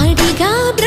അടികാബ്ര